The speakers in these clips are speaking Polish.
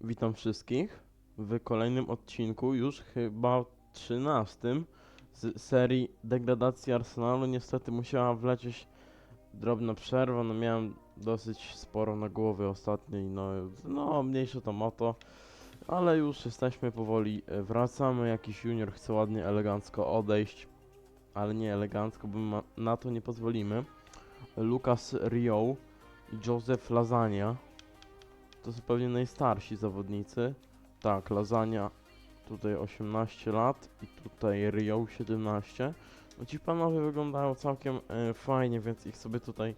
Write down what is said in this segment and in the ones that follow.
Witam wszystkich w kolejnym odcinku, już chyba 13 z serii Degradacji Arsenalu. Niestety musiała wlecieć drobna przerwa, no miałem dosyć sporo na głowie ostatniej, no, no mniejsze to moto, ale już jesteśmy powoli, e, wracamy, jakiś junior chce ładnie, elegancko odejść, ale nie elegancko, bo na to nie pozwolimy. Lucas Rio i Joseph Lasagna. To są pewnie najstarsi zawodnicy. Tak, Lasagna tutaj 18 lat i tutaj Rio 17. No ci panowie wyglądają całkiem e, fajnie, więc ich sobie tutaj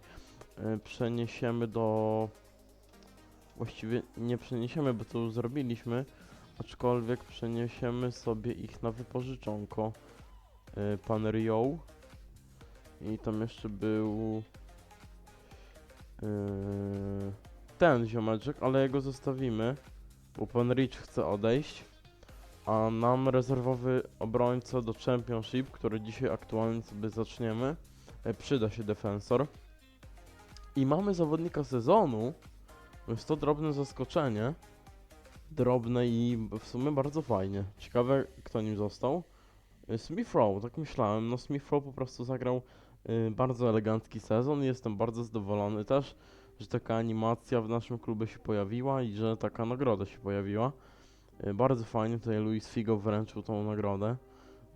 e, przeniesiemy do... Właściwie nie przeniesiemy, bo to już zrobiliśmy, aczkolwiek przeniesiemy sobie ich na wypożyczonko. E, pan Rio i tam jeszcze był... e, ten ziomeczek, ale jego zostawimy, bo pan Rich chce odejść, a nam rezerwowy obrońca do Championship, który dzisiaj aktualnie sobie zaczniemy, e, przyda się defensor. I mamy zawodnika sezonu, jest to drobne zaskoczenie, drobne i w sumie bardzo fajnie. Ciekawe kto nim został. E, Smith Rowe, tak myślałem, no Smith Rowe po prostu zagrał e, bardzo elegancki sezon. Jestem bardzo zadowolony też że taka animacja w naszym klubie się pojawiła i że taka nagroda się pojawiła. Yy, bardzo fajnie, tutaj Luis Figo wręczył tą nagrodę.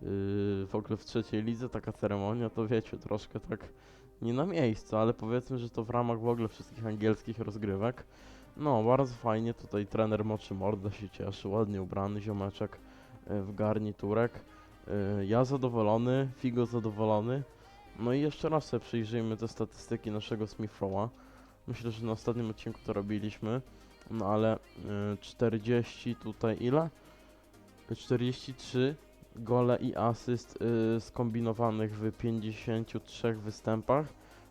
Yy, w ogóle w trzeciej lidze taka ceremonia, to wiecie, troszkę tak nie na miejscu, ale powiedzmy, że to w ramach w ogóle wszystkich angielskich rozgrywek. No, bardzo fajnie, tutaj trener moczy morda się cieszy, ładnie ubrany ziomeczek yy, w garniturek. Ja zadowolony, Figo zadowolony. No i jeszcze raz sobie przyjrzyjmy te statystyki naszego Smithrowa. Myślę, że na ostatnim odcinku to robiliśmy. No ale y, 40 tutaj ile? 43 gole i asyst y, skombinowanych w 53 występach.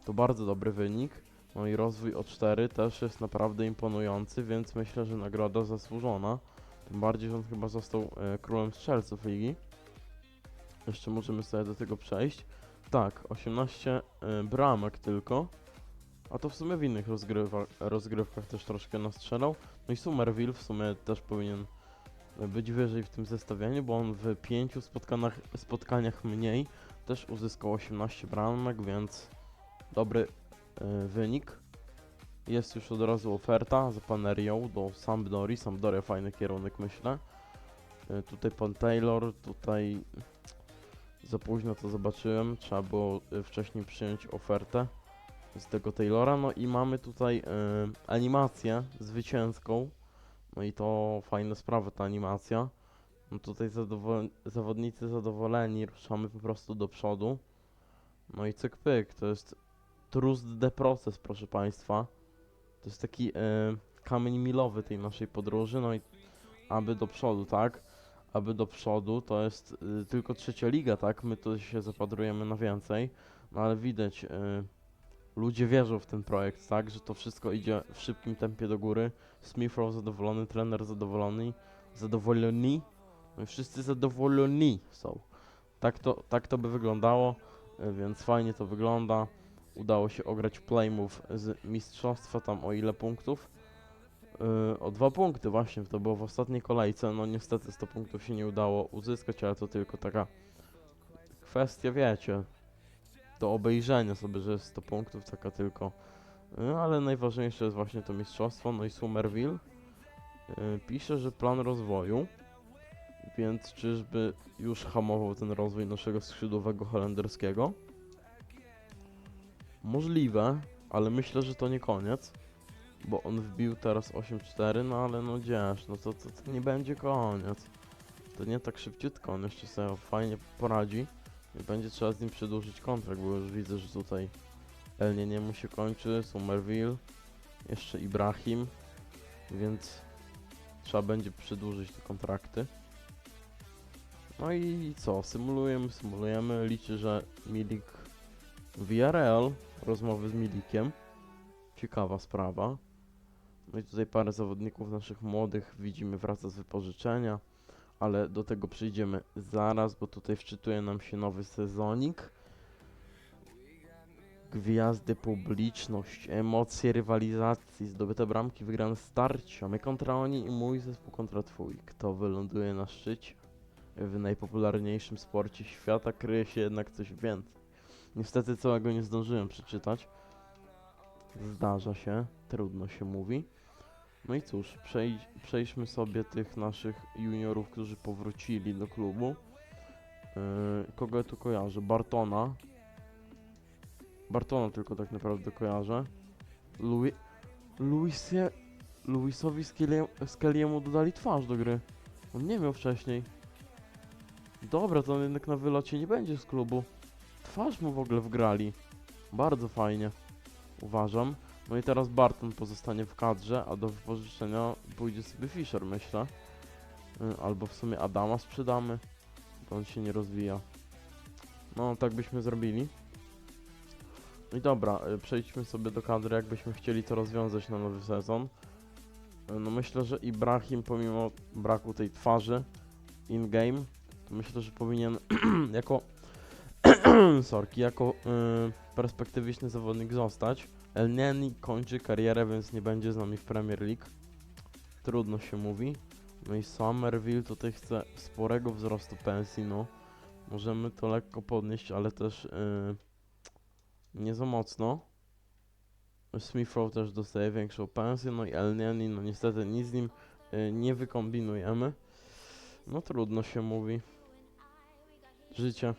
To bardzo dobry wynik. No i rozwój o 4 też jest naprawdę imponujący, więc myślę, że nagroda zasłużona. Tym bardziej, że on chyba został y, królem strzelców ligi. Jeszcze możemy sobie do tego przejść. Tak, 18 y, bramek tylko. A to w sumie w innych rozgrywa, rozgrywkach też troszkę nastrzelał. No i Somerville w sumie też powinien być wyżej w tym zestawieniu, bo on w pięciu spotkaniach, spotkaniach mniej też uzyskał 18 bramek, więc dobry e, wynik. Jest już od razu oferta za Panerią do Sampdori. Sampdoria fajny kierunek myślę. E, tutaj pan Taylor, tutaj za późno to zobaczyłem, trzeba było e, wcześniej przyjąć ofertę z tego Taylora. No i mamy tutaj e, animację zwycięską. No i to fajna sprawa ta animacja. No tutaj zawodnicy zadowoleni, ruszamy po prostu do przodu. No i cyk pyk, to jest trust the process, proszę Państwa. To jest taki e, kamień milowy tej naszej podróży, no i aby do przodu, tak? Aby do przodu, to jest y, tylko trzecia liga, tak? My tu się zapadrujemy na więcej, no ale widać, y, ludzie wierzą w ten projekt, tak? Że to wszystko idzie w szybkim tempie do góry. Smith Rowe zadowolony, trener zadowolony, zadowoleni, no wszyscy zadowoleni są. Tak to, tak to by wyglądało, y, więc fajnie to wygląda. Udało się ograć playmove z mistrzostwa, tam o ile punktów? Yy, o dwa punkty właśnie, to było w ostatniej kolejce, no niestety 100 punktów się nie udało uzyskać, ale to tylko taka kwestia, wiecie, do obejrzenia sobie, że jest 100 punktów, taka tylko. Yy, ale najważniejsze jest właśnie to mistrzostwo, no i Somerville yy, pisze, że plan rozwoju, więc czyżby już hamował ten rozwój naszego skrzydłowego holenderskiego? Możliwe, ale myślę, że to nie koniec. Bo on wbił teraz 8-4, no ale no gdzież, no to, to, to nie będzie koniec. To nie tak szybciutko, on jeszcze sobie fajnie poradzi. Będzie trzeba z nim przedłużyć kontrakt, bo już widzę, że tutaj El nie mu się kończy, Somerville, jeszcze Ibrahim, więc trzeba będzie przedłużyć te kontrakty. No i co, symulujemy, symulujemy, liczę, że Milik VRL, rozmowy z Milikiem. Ciekawa sprawa. No i tutaj parę zawodników naszych młodych widzimy wraca z wypożyczenia, ale do tego przyjdziemy zaraz, bo tutaj wczytuje nam się nowy sezonik. Gwiazdy, publiczność, emocje rywalizacji, zdobyte bramki, wygrane starcia, my kontra oni i mój zespół kontra twój. Kto wyląduje na szczycie? W najpopularniejszym sporcie świata kryje się jednak coś więcej. Niestety całego nie zdążyłem przeczytać. Zdarza się, trudno się mówi. No i cóż, przejdź, przejdźmy sobie tych naszych juniorów, którzy powrócili do klubu. Yy, kogo ja tu kojarzę? Bartona. Bartona tylko tak naprawdę kojarzę. Louis... Luisie... Luisowi Skellie- Skelliemu dodali twarz do gry. On nie miał wcześniej. Dobra, to on jednak na wylocie nie będzie z klubu. Twarz mu w ogóle wgrali. Bardzo fajnie. Uważam. No i teraz Barton pozostanie w kadrze, a do wypożyczenia pójdzie sobie Fisher, myślę. Y, Albo w sumie Adama sprzedamy, bo on się nie rozwija. No, tak byśmy zrobili. I dobra, y, przejdźmy sobie do kadry, jakbyśmy chcieli to rozwiązać na nowy sezon. Y, No myślę, że Ibrahim pomimo braku tej twarzy in-game, myślę, że powinien jako sorki, jako y, perspektywiczny zawodnik zostać. El Neni kończy karierę, więc nie będzie z nami w Premier League. Trudno się mówi. No i Somerville tutaj chce sporego wzrostu pensji, no. Możemy to lekko podnieść, ale też y, nie za mocno. Smith Rowe też dostaje większą pensję, no i El Neni, no niestety nic z nim y, nie wykombinujemy. No trudno się mówi. Życie.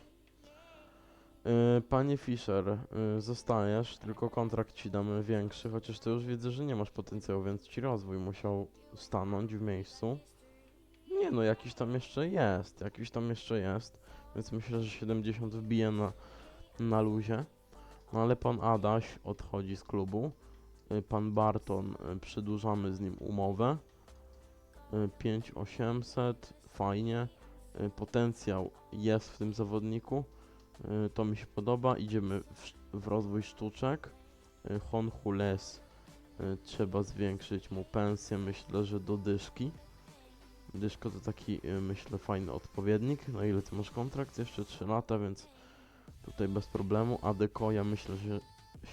Yy, Panie Fischer, yy, zostajesz, tylko kontrakt ci damy większy, chociaż ty już widzę, że nie masz potencjału, więc ci rozwój musiał stanąć w miejscu. Nie no, jakiś tam jeszcze jest, jakiś tam jeszcze jest, więc myślę, że 70 wbije na, na luzie. No ale pan Adaś odchodzi z klubu, yy, pan Barton, przedłużamy z nim umowę. Yy, 5800, fajnie, potencjał jest w tym zawodniku. Y, To mi się podoba. Idziemy w, w rozwój sztuczek. Y, Honhules y, trzeba zwiększyć mu pensję, myślę, że do dyszki. Dyszko to taki, myślę, fajny odpowiednik. Na ile ty masz kontrakt? Jeszcze 3 lata, więc tutaj bez problemu. Adeko, ja myślę, że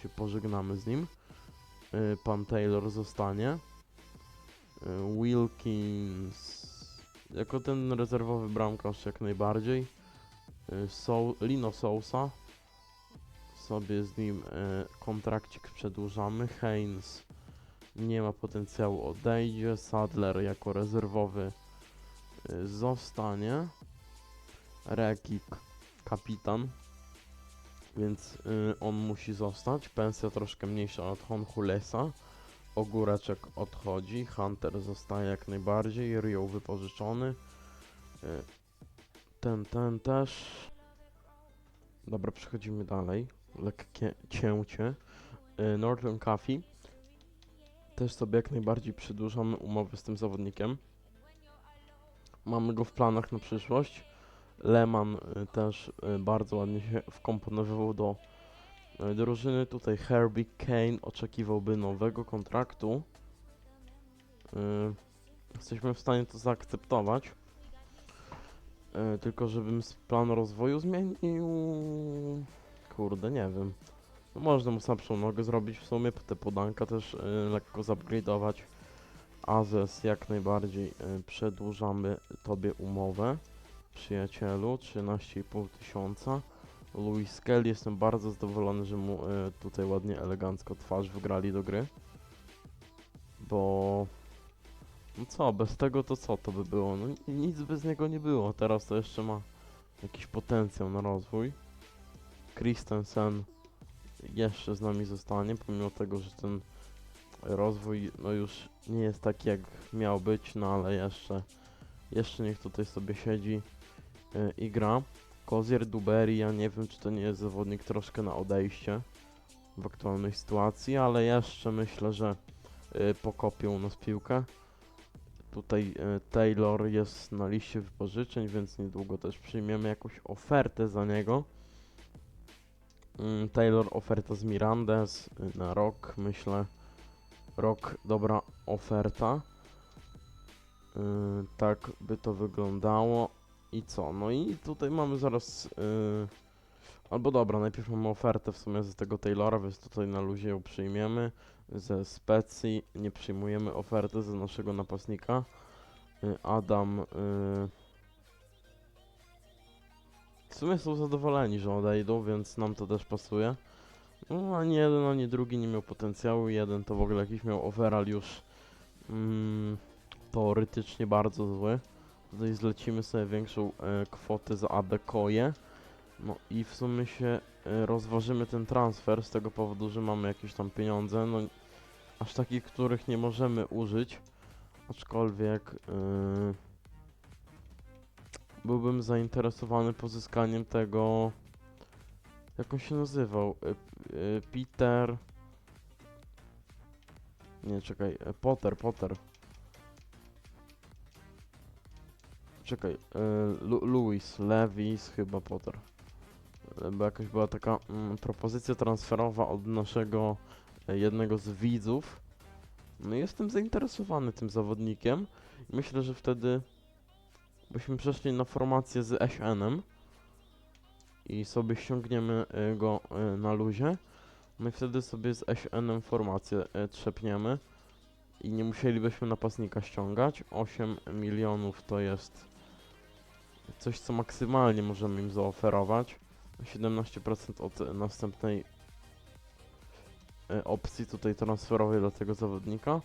się pożegnamy z nim. Pan Taylor zostanie. Wilkins jako ten rezerwowy bramkarz jak najbardziej. Y, Sou- Lino Sousa. Sobie z nim y, kontrakcik przedłużamy. Haynes nie ma potencjału, odejdzie. Sadler jako rezerwowy y, zostanie. Rekik kapitan. Więc on musi zostać. Pensja troszkę mniejsza od Honhulesa. Ogóreczek odchodzi. Hunter zostaje jak najbardziej. Rio wypożyczony. Ten, ten też. Dobra, przechodzimy dalej. Lekkie cięcie. Y, Norton Coffee. Też sobie jak najbardziej przedłużamy umowę z tym zawodnikiem. Mamy go w planach na przyszłość. Leman y, też y, bardzo ładnie się wkomponowywał do drużyny. Tutaj Herbie Kane oczekiwałby nowego kontraktu. Jesteśmy w stanie to zaakceptować. E, tylko żebym plan rozwoju zmienił. Kurde, nie wiem. No można mu słabszą nogę zrobić w sumie, te podanka też e, lekko zupgrade'ować. Azes jak najbardziej e, przedłużamy tobie umowę. Przyjacielu, 13,5 tysiąca. Louis Skelly, jestem bardzo zadowolony, że mu e, tutaj ładnie, elegancko twarz wygrali do gry. Bo no co, bez tego to co to by było? No ni- nic bez niego nie było. Teraz to jeszcze ma jakiś potencjał na rozwój. Christensen jeszcze z nami zostanie, pomimo tego, że ten rozwój no już nie jest taki jak miał być, no ale jeszcze jeszcze niech tutaj sobie siedzi yy, i gra. Kozier Duberi, ja nie wiem czy to nie jest zawodnik troszkę na odejście w aktualnej sytuacji, ale jeszcze myślę, że yy, pokopią nas piłkę. Tutaj e, Taylor jest na liście wypożyczeń, więc niedługo też przyjmiemy jakąś ofertę za niego. Mm, Taylor oferta z Mirandes y, na rok, myślę. Rok, dobra oferta. Y, tak by to wyglądało. I co? No i tutaj mamy zaraz y, Albo dobra, najpierw mamy ofertę w sumie z tego Taylora, więc tutaj na luzie ją przyjmiemy. Ze specji nie przyjmujemy oferty z naszego napastnika. Y, Adam. y, W sumie są zadowoleni, że odejdą, więc nam to też pasuje. No, ani jeden, ani drugi nie miał potencjału. Jeden to w ogóle jakiś miał overall już mm, teoretycznie bardzo zły. Tutaj zlecimy sobie większą e, kwotę za Adekoye. No i w sumie się rozważymy ten transfer z tego powodu, że mamy jakieś tam pieniądze. No aż takich, których nie możemy użyć. Aczkolwiek yy, byłbym zainteresowany pozyskaniem tego. Jak on się nazywał? Y, y, Peter. Nie, czekaj. Potter, Potter. Czekaj. y, Lu Louis, Levis, chyba Potter. E, Bo jakaś była taka mm, propozycja transferowa od naszego e, jednego z widzów. No jestem zainteresowany tym zawodnikiem. Myślę, że wtedy byśmy przeszli na formację z SN-em i sobie ściągniemy y, go y, na luzie. No i wtedy sobie z SN-em formację trzepniemy i nie musielibyśmy napastnika ściągać. 8 milionów to jest coś, co maksymalnie możemy im zaoferować. 17% od następnej y, opcji tutaj transferowej dla tego zawodnika.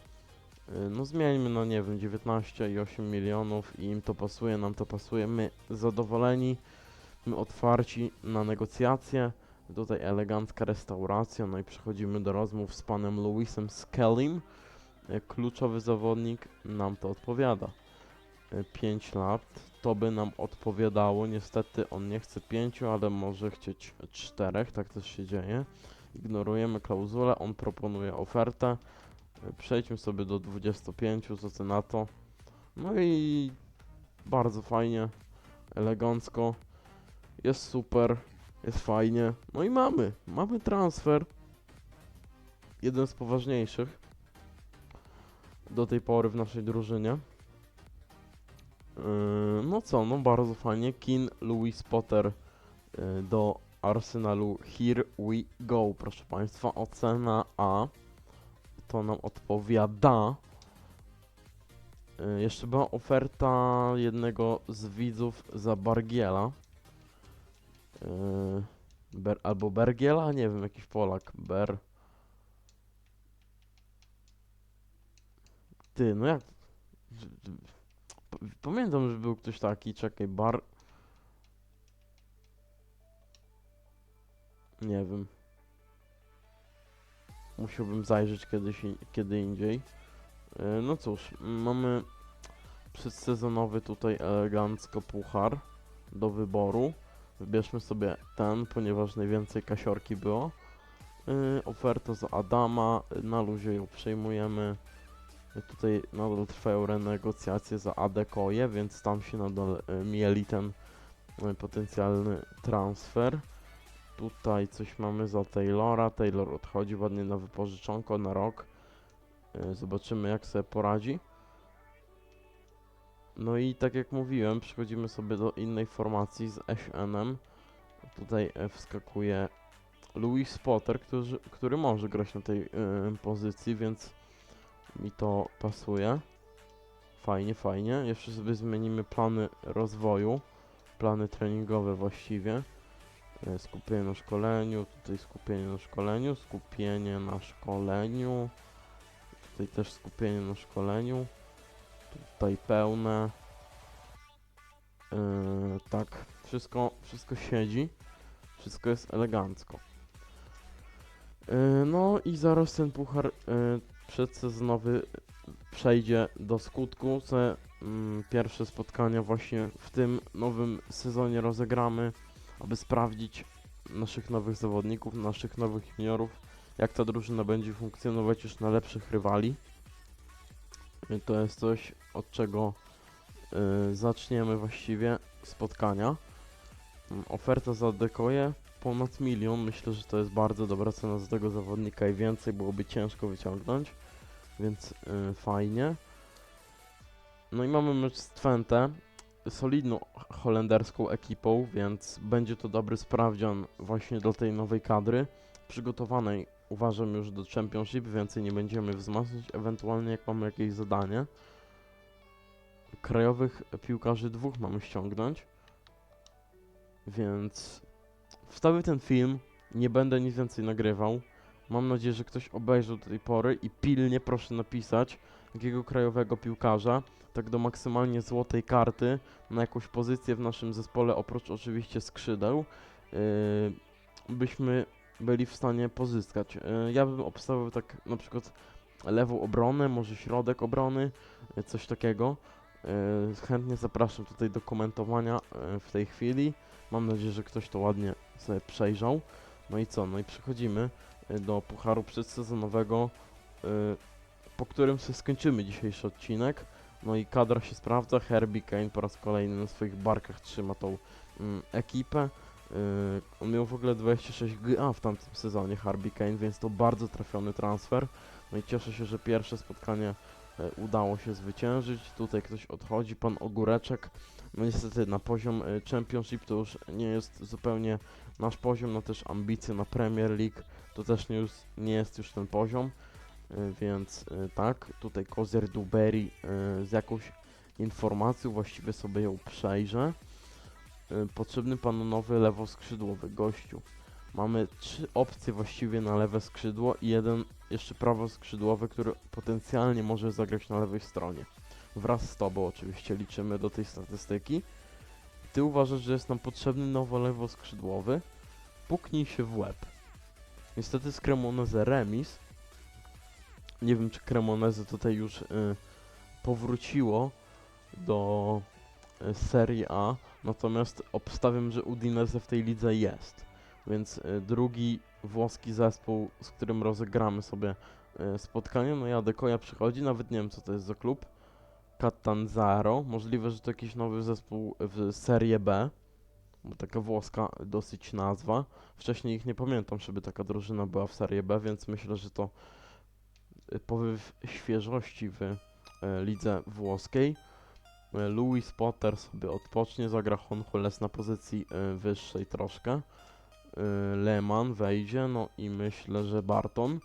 Y, No zmieńmy na nie wiem 19 i 8 milionów i im to pasuje, nam to pasuje. My zadowoleni, my otwarci na negocjacje. Tutaj elegancka restauracja, no i przechodzimy do rozmów z panem Louisem Skellim. Y, Kluczowy zawodnik nam to odpowiada. 5 lat, to by nam odpowiadało. Niestety on nie chce 5, ale może chcieć 4, tak też się dzieje. Ignorujemy klauzulę, on proponuje ofertę. Y, Przejdźmy sobie do 25, co ty na to. No i bardzo fajnie, elegancko. Jest super, jest fajnie. No i mamy, mamy transfer. Jeden z poważniejszych do tej pory w naszej drużynie. Yy, no co, no bardzo fajnie. Kin Louis Potter yy, do Arsenalu. Here we go, proszę Państwa. Ocena A to nam odpowiada. Y, Jeszcze była oferta jednego z widzów za Bargiela. Ber, albo Bergiela? Nie wiem, jakiś Polak. Ber. Ty, no jak. Z- z- Pamiętam, że był ktoś taki. Czekaj, Bar. Nie wiem. Musiałbym zajrzeć kiedyś, kiedy indziej. E, No cóż, mamy przedsezonowy tutaj elegancko puchar do wyboru. Wybierzmy sobie ten, ponieważ najwięcej kasiorki było. E, Oferta za Adama, na luzie ją przyjmujemy. E, Tutaj nadal trwają renegocjacje za Adekoye, więc tam się nadal e, mieli ten e, potencjalny transfer. Tutaj coś mamy za Taylora. Taylor odchodzi ładnie na wypożyczonko na rok. Zobaczymy jak sobie poradzi. No i tak jak mówiłem, przechodzimy sobie do innej formacji z SN-em. Tutaj wskakuje Louis Potter, który, który może grać na tej e, pozycji, więc mi to pasuje. Fajnie, fajnie. Jeszcze sobie zmienimy plany rozwoju, plany treningowe właściwie. E, Skupienie na szkoleniu, tutaj skupienie na szkoleniu, skupienie na szkoleniu. Tutaj też skupienie na szkoleniu. Tutaj pełne. Yy, tak, wszystko, wszystko siedzi. Wszystko jest elegancko. Yy, no i zaraz ten puchar yy, przedsezonowy przejdzie do skutku. Te mm, pierwsze spotkania właśnie w tym nowym sezonie rozegramy, aby sprawdzić naszych nowych zawodników, naszych nowych juniorów, jak ta drużyna będzie funkcjonować już na lepszych rywali. I to jest coś, od czego y, zaczniemy właściwie spotkania. Mm, Oferta za dekoje ponad milion. Myślę, że to jest bardzo dobra cena za tego zawodnika i więcej byłoby ciężko wyciągnąć, więc y, fajnie. No i mamy mecz z Twente. solidną holenderską ekipą, więc będzie to dobry sprawdzian właśnie dla tej nowej kadry. Przygotowanej uważam już do Championship, więcej nie będziemy wzmacniać, ewentualnie jak mamy jakieś zadanie. Krajowych piłkarzy dwóch mamy ściągnąć, więc wstawię ten film, nie będę nic więcej nagrywał. Mam nadzieję, że ktoś obejrzał do tej pory i pilnie proszę napisać, jakiego krajowego piłkarza, tak do maksymalnie złotej karty, na jakąś pozycję w naszym zespole, oprócz oczywiście skrzydeł, yy, byśmy byli w stanie pozyskać. Yy, ja bym obstawiał tak na przykład lewą obronę, może środek obrony, yy, coś takiego. Yy, chętnie zapraszam tutaj do komentowania yy, w tej chwili. Mam nadzieję, że ktoś to ładnie sobie przejrzał. No i co? No i przechodzimy do pucharu przedsezonowego, y, po którym sobie skończymy dzisiejszy odcinek. No i kadra się sprawdza. Herbie Kane po raz kolejny na swoich barkach trzyma tą mm, ekipę. Y, on miał w ogóle 26 GA w tamtym sezonie Herbie Kane, więc to bardzo trafiony transfer. No i cieszę się, że pierwsze spotkanie udało się zwyciężyć. Tutaj ktoś odchodzi, pan Ogóreczek. No niestety na poziom y, Championship to już nie jest zupełnie nasz poziom, no też ambicje na Premier League to też nie, już, nie jest już ten poziom, y, więc tak, tutaj Kozier Dubery y, z jakąś informacją, właściwie sobie ją przejrzę. Potrzebny panu nowy lewoskrzydłowy gościu. Mamy trzy opcje właściwie na lewe skrzydło i jeden jeszcze prawoskrzydłowy, który potencjalnie może zagrać na lewej stronie. Wraz z tobą oczywiście liczymy do tej statystyki. Ty uważasz, że jest nam potrzebny nowo lewoskrzydłowy? Puknij się w łeb. Niestety z Cremoneze remis. Nie wiem, czy Cremoneze tutaj już y, powróciło do y, Serie A, natomiast obstawiam, że Udinese w tej lidze jest. Więc y, drugi włoski zespół, z którym rozegramy sobie y, spotkanie, no i Adekoya przychodzi, nawet nie wiem, co to jest za klub. Catanzaro. Możliwe, że to jakiś nowy zespół w Serie B, bo taka włoska dosyć nazwa. Wcześniej ich nie pamiętam, żeby taka drużyna była w Serie B, więc myślę, że to y, powiew świeżości w y, lidze włoskiej. Louis Potter sobie odpocznie, zagra Honhules na pozycji wyższej troszkę. Y, Lehmann wejdzie, no i myślę, że Barton.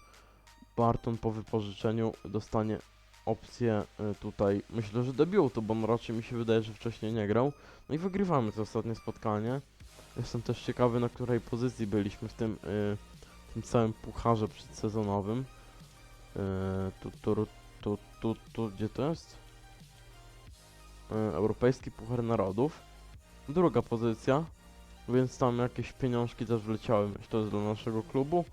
Barton po wypożyczeniu dostanie opcję y, tutaj, myślę, że debiutu, bo no raczej mi się wydaje, że wcześniej nie grał. No i wygrywamy to ostatnie spotkanie. Jestem też ciekawy, na której pozycji byliśmy w tym, y, tym całym pucharze przedsezonowym. Tu, tu, tu, tu, tu, gdzie to jest? Europejski Puchar Narodów. Druga pozycja, więc tam jakieś pieniążki też wleciały, myślę, dla naszego klubu.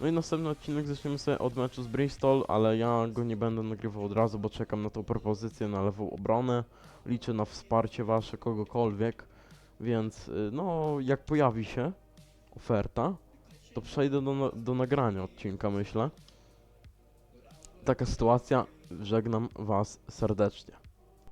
No i następny odcinek zaczniemy sobie od meczu z Bristol, ale ja go nie będę nagrywał od razu, bo czekam na tą propozycję na lewą obronę. Liczę na wsparcie wasze kogokolwiek, więc y, no jak pojawi się oferta, to przejdę do, do nagrania odcinka, myślę. Taka sytuacja, żegnam was serdecznie.